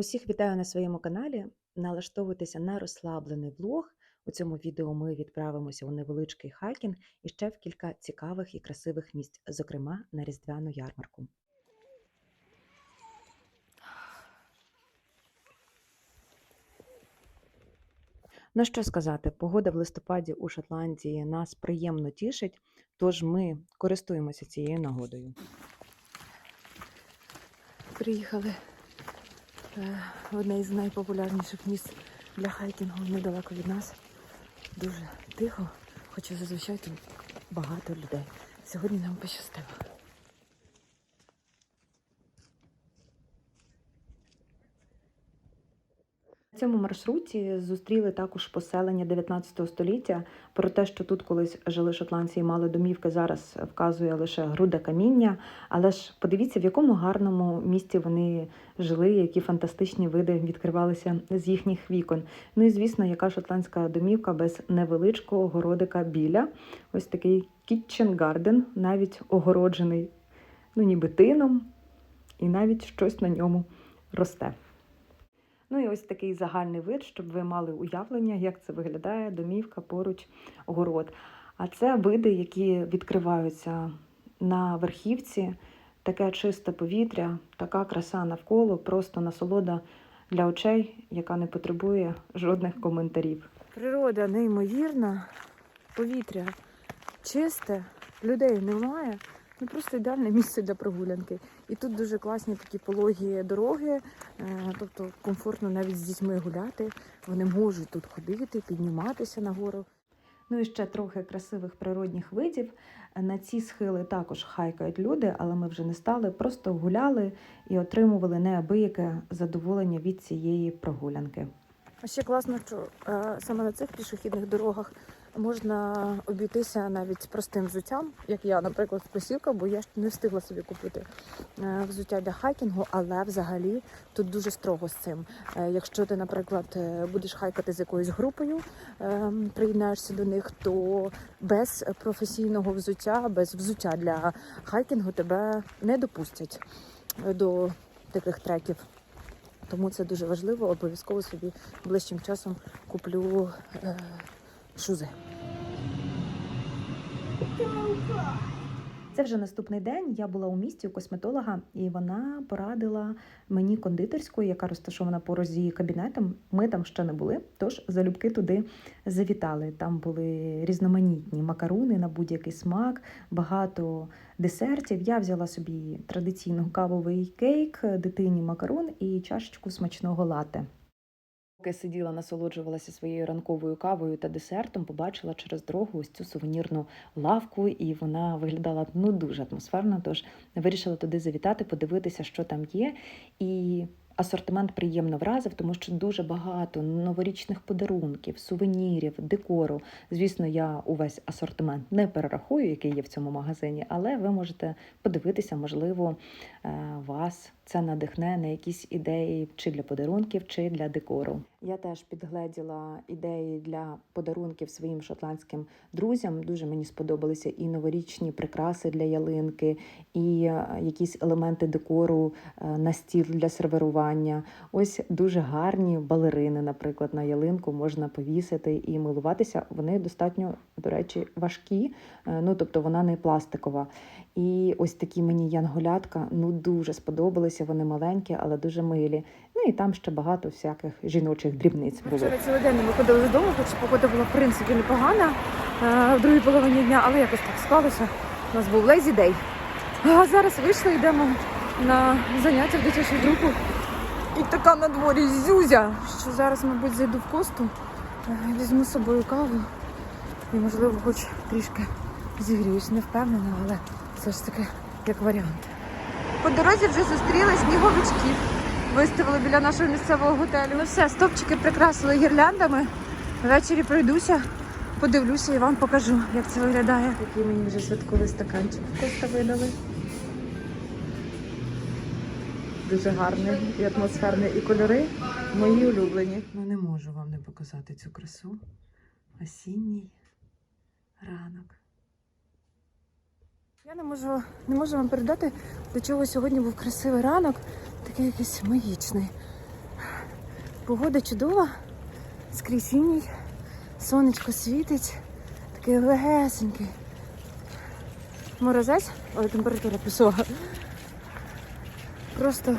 Усіх вітаю на своєму каналі. Налаштовуйтеся на розслаблений влог. У цьому відео ми відправимося у невеличкий хайкінг і ще в кілька цікавих і красивих місць, зокрема на різдвяну ярмарку. Ну що сказати, погода в листопаді у Шотландії нас приємно тішить, тож ми користуємося цією нагодою. Приїхали одне із найпопулярніших місць для хайкінгу недалеко від нас. Дуже тихо, хоча зазвичай тут багато людей. Сьогодні нам пощастило. Цьому маршруті зустріли також поселення 19 століття. Про те, що тут колись жили шотландці і мали домівки, зараз вказує лише груда каміння. Але ж подивіться, в якому гарному місті вони жили, які фантастичні види відкривалися з їхніх вікон. Ну і звісно, яка шотландська домівка без невеличкого городика біля. Ось такий garden, навіть огороджений, ну ніби тином, і навіть щось на ньому росте. Ну і ось такий загальний вид, щоб ви мали уявлення, як це виглядає домівка поруч город. А це види, які відкриваються на верхівці, таке чисте повітря, така краса навколо, просто насолода для очей, яка не потребує жодних коментарів. Природа неймовірна, повітря чисте, людей немає. Ну просто ідеальне місце для прогулянки. І тут дуже класні такі пологі дороги, е, тобто комфортно навіть з дітьми гуляти. Вони можуть тут ходити, підніматися нагору. Ну і ще трохи красивих природних видів. На ці схили також хайкають люди, але ми вже не стали, просто гуляли і отримували неабияке задоволення від цієї прогулянки. А ще класно, що е, саме на цих пішохідних дорогах можна обійтися навіть простим взуттям, як я, наприклад, кросівка, бо я ж не встигла собі купити е, взуття для хайкінгу, але взагалі тут дуже строго з цим. Е, Якщо ти, наприклад, е, будеш хайкати з якоюсь групою, е, приєднаєшся до них, то без професійного взуття, без взуття для хайкінгу тебе не допустять до таких треків. Тому це дуже важливо. Обов'язково собі ближчим часом куплю шузи. Це вже наступний день. Я була у місті у косметолога, і вона порадила мені кондитерську, яка розташована поруч з кабінетом. Ми там ще не були, тож залюбки туди завітали. Там були різноманітні макаруни на будь-який смак, багато десертів. Я взяла собі традиційно кавовий кейк, дитині макарун і чашечку смачного лате. Поки сиділа, насолоджувалася своєю ранковою кавою та десертом, побачила через дорогу ось цю сувенірну лавку, і вона виглядала ну дуже атмосферно. Тож вирішила туди завітати, подивитися, що там є. І асортимент приємно вразив, тому що дуже багато новорічних подарунків, сувенірів, декору. Звісно, я увесь асортимент не перерахую, який є в цьому магазині, але ви можете подивитися, можливо, е, вас це надихне на якісь ідеї чи для подарунків, чи для декору. Я теж підгледіла ідеї для подарунків своїм шотландським друзям. Дуже мені сподобалися і новорічні прикраси для ялинки, і е, якісь елементи декору е, на стіл для сервірування. Ось дуже гарні балерини, наприклад, на ялинку можна повісити і милуватися. Вони достатньо, до речі, важкі, е, ну тобто вона не пластикова. І ось такі мені янголятка ну дуже сподобалися. Вони маленькі, але дуже милі. Ну і там ще багато всяких жіночих дрібниць було. вчора цілий день не виходили з дому, хоч погода була в принципі непогана е, в другій половині дня, але якось так склалося. У нас був lazy day. А зараз вийшли, йдемо на заняття в дитячу групу. І така на дворі зюзя, що зараз, мабуть, зайду в косту, е, візьму з собою каву і, можливо, хоч трішки зігріюсь. Не впевнена, але все ж таки як варіант. По дорозі вже зустріли сніговичків. Виставили біля нашого місцевого готелю. Ну все, стопчики прикрасили гірляндами. Ввечері пройдуся, подивлюся і вам покажу, як це виглядає. Такий мені вже святковий стаканчик коста видали. Дуже гарний і атмосферний, і кольори мої улюблені. Ну не можу вам не показати цю красу. Осінній ранок. Я не можу, не можу вам передати, до чого сьогодні був красивий ранок, такий якийсь магічний. Погода чудова, скрізь іній, сонечко світить, такий легесенький. Морозець, але температура плюсова. Просто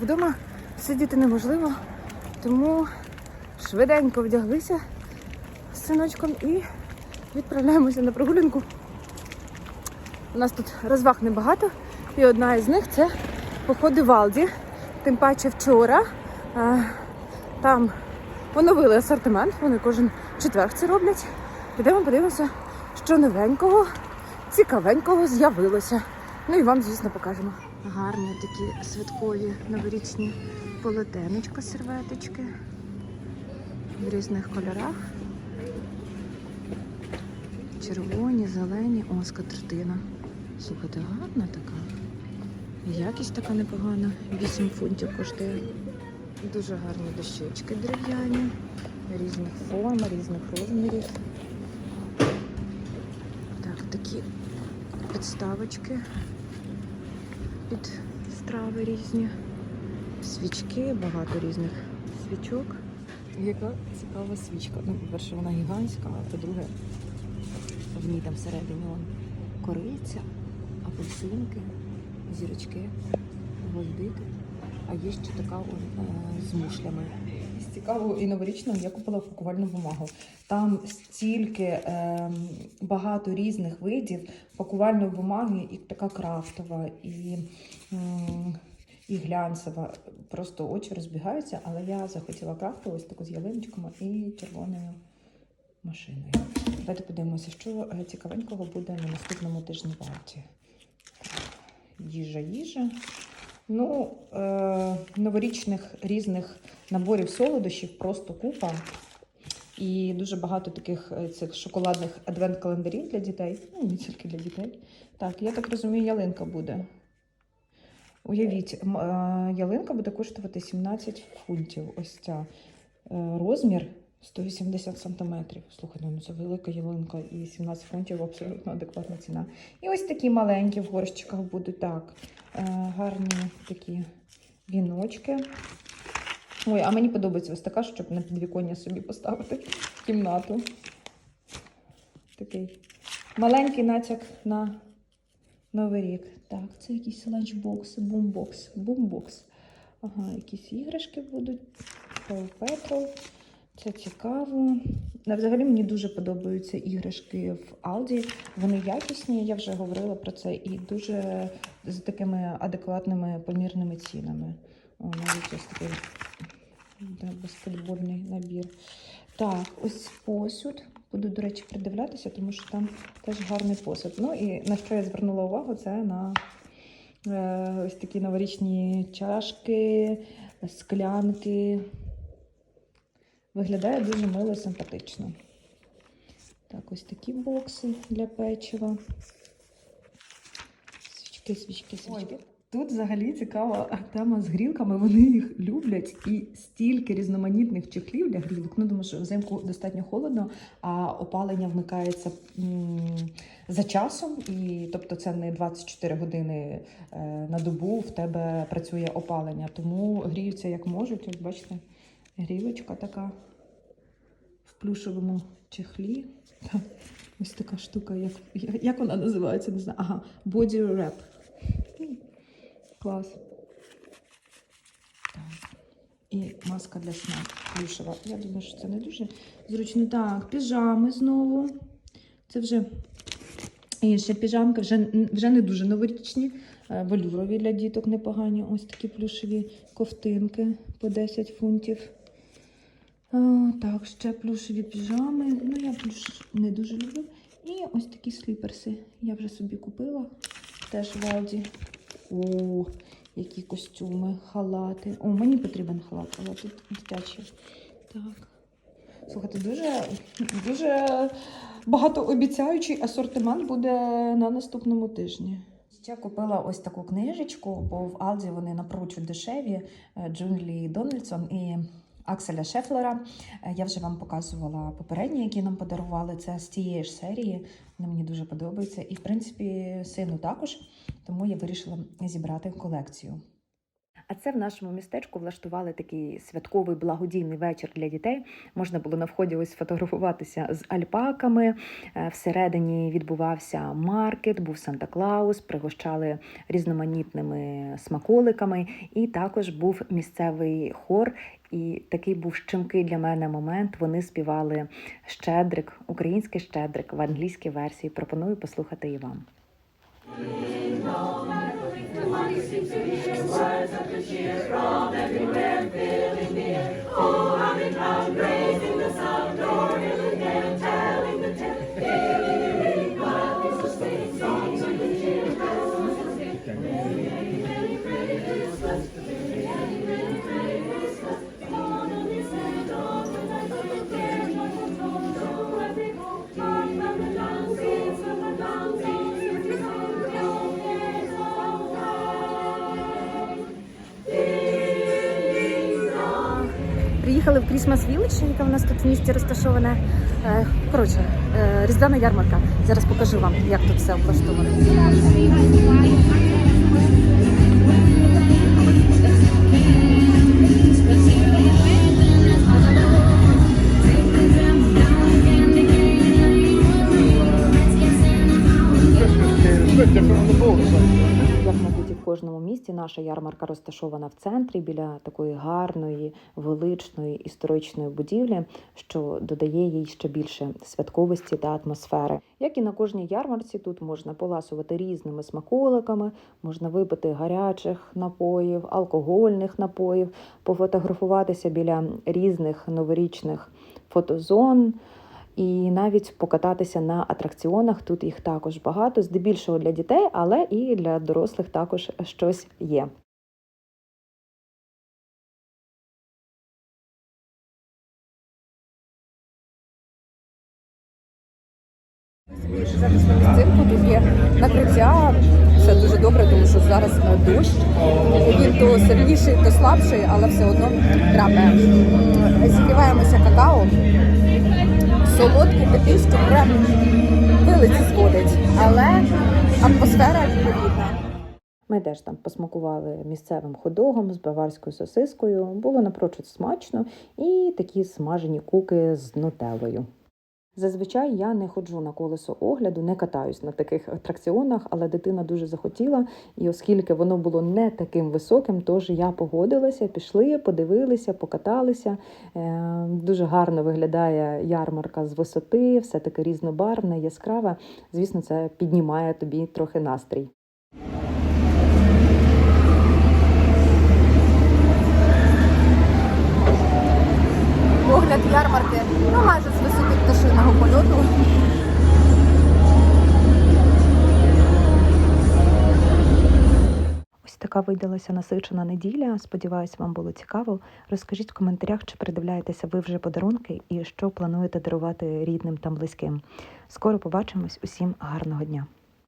вдома сидіти неможливо, тому швиденько вдяглися з синочком і відправляємося на прогулянку. У нас тут розваг небагато, і одна із них це походи в Алді. Тим паче вчора е, там оновили асортимент, вони кожен четвер це роблять. Підемо подивимося, що новенького, цікавенького з'явилося. Ну і вам, звісно, покажемо. Гарні такі святкові новорічні полотенечка, серветочки в різних кольорах. Червоні, зелені, о, скатертина. Слухайте, гарна така. Якість така непогана. 8 фунтів коштує. Дуже гарні дощечки дерев'яні, різних форм, різних розмірів. Так, такі підставочки під страви різні. Свічки, багато різних свічок. Яка цікава свічка. Ну, по-перше, вона гігантська, а по-друге, в ній там всередині кориця, апельсинки, зірочки, гвоздики. А є ще така е, з мушлями. З цікавого і новорічного я купила пакувальну бумагу. Там стільки е, багато різних видів пакувальної бумаги, і така крафтова, і, м, і глянцева. Просто очі розбігаються, але я захотіла крафтову ось таку з ялиночками і червоною машиною. Давайте подивимося, що е, цікавенького буде на наступному тижні в Алті. Їжа, їжа. Ну, е, новорічних різних наборів солодощів просто купа. І дуже багато таких е, цих шоколадних адвент-календарів для дітей. Ну, не тільки для дітей. Так, я так розумію, ялинка буде. Уявіть, е, ялинка буде коштувати 17 фунтів. Ось ця Е, розмір 180 сантиметрів. Слухайте, ну це велика ялинка і 17 фунтів абсолютно адекватна ціна. І ось такі маленькі в горщиках будуть так. е, Гарні такі віночки. Ой, а мені подобається ось така, щоб на підвіконня собі поставити в кімнату. Такий маленький натяк на Новий рік. Так, це якісь ланчбокси, бумбокс, бумбокс. Ага, якісь іграшки будуть. Patrol. Це цікаво. Взагалі мені дуже подобаються іграшки в Алді. Вони якісні, я вже говорила про це, і дуже з такими адекватними помірними цінами. О, навіть ось такий да, баскетбольний набір. Так, ось посуд. Буду, до речі, придивлятися, тому що там теж гарний посуд. Ну і на що я звернула увагу, це на е, ось такі новорічні чашки, склянки. Виглядає дуже мило і симпатично. Так, ось такі бокси для печива. Свічки, свічки, свічки. Тут взагалі цікава тема з грілками. Вони їх люблять і стільки різноманітних чехлів для грілок. Ну, думаю, що взимку достатньо холодно, а опалення вмикається за часом. І тобто це не 24 години е, на добу в тебе працює опалення. Тому гріються як можуть. От бачите, грілочка така в плюшевому чехлі. Ось така штука, як, як вона називається? Не знаю. Ага, body wrap. Клас. Так. І маска для сна плюшева. Я думаю, що це не дуже зручно. Так, піжами знову. Це вже інша піжамка, вже, вже не дуже новорічні, е, валюрові для діток непогані. Ось такі плюшеві ковтинки по 10 фунтів. А, так, ще плюшеві піжами. Ну, я плюш не дуже люблю. І ось такі сліперси. Я вже собі купила. Теж в Алді. О, які костюми, халати. О, мені потрібен халат, але тут дитячий. Так. Слухайте, дуже, дуже багатообіцяючий асортимент буде на наступному тижні. Ще купила ось таку книжечку, бо в Алді вони напрочуд дешеві. е, Джунлі Дональдсон і Акселя Шефлера. Е, Я вже вам показувала попередні, які нам подарували. Це з цієї ж серії. Вони мені дуже подобаються. І, в принципі, сину також. Тому я вирішила зібрати колекцію. А це в нашому містечку влаштували такий святковий благодійний вечір для дітей. Можна було на вході ось фотографуватися з альпаками. Е, Всередині відбувався маркет, був Санта Клаус, пригощали різноманітними смаколиками, і також був місцевий хор. І такий був щемкий для мене момент. Вони співали щедрик, український щедрик в англійській версії. Пропоную послухати і вам. Приїхали в Крісмас Village, яка в нас тут в місті розташоване. Е, Коротше, е, різдвяна ярмарка. Зараз покажу вам, як тут все облаштовано. Наша ярмарка розташована в центрі біля такої гарної, величної історичної будівлі, що додає їй ще більше святковості та атмосфери. Як і на кожній ярмарці, тут можна поласувати різними смаколиками, можна випити гарячих напоїв, алкогольних напоїв, пофотографуватися біля різних новорічних фотозон. І навіть покататися на атракціонах тут їх також багато, здебільшого для дітей, але і для дорослих також щось є. Зараз на місцинку тут є накриття. Все дуже добре, тому що зараз е, дощ. Він то сильніший, то слабший, але все одно. М, Зігріваємося какао. Солодкий такий, що прям вилиці зводить. Але атмосфера відповідна. Ми теж там посмакували місцевим ходогом з баварською сосискою. Було напрочуд смачно і такі смажені куки з нутеллою. Зазвичай я не ходжу на колесо огляду, не катаюсь на таких атракціонах, але дитина дуже захотіла. І оскільки воно було не таким високим, тож я погодилася, пішли, подивилися, покаталися. Е, Дуже гарно виглядає ярмарка з висоти, все таке різнобарвне, яскраве. Звісно, це піднімає тобі трохи настрій. Видалася насичена неділя. Сподіваюсь, вам було цікаво. Розкажіть в коментарях, чи передивляєтеся ви вже подарунки і що плануєте дарувати рідним та близьким. Скоро побачимось. Усім гарного дня!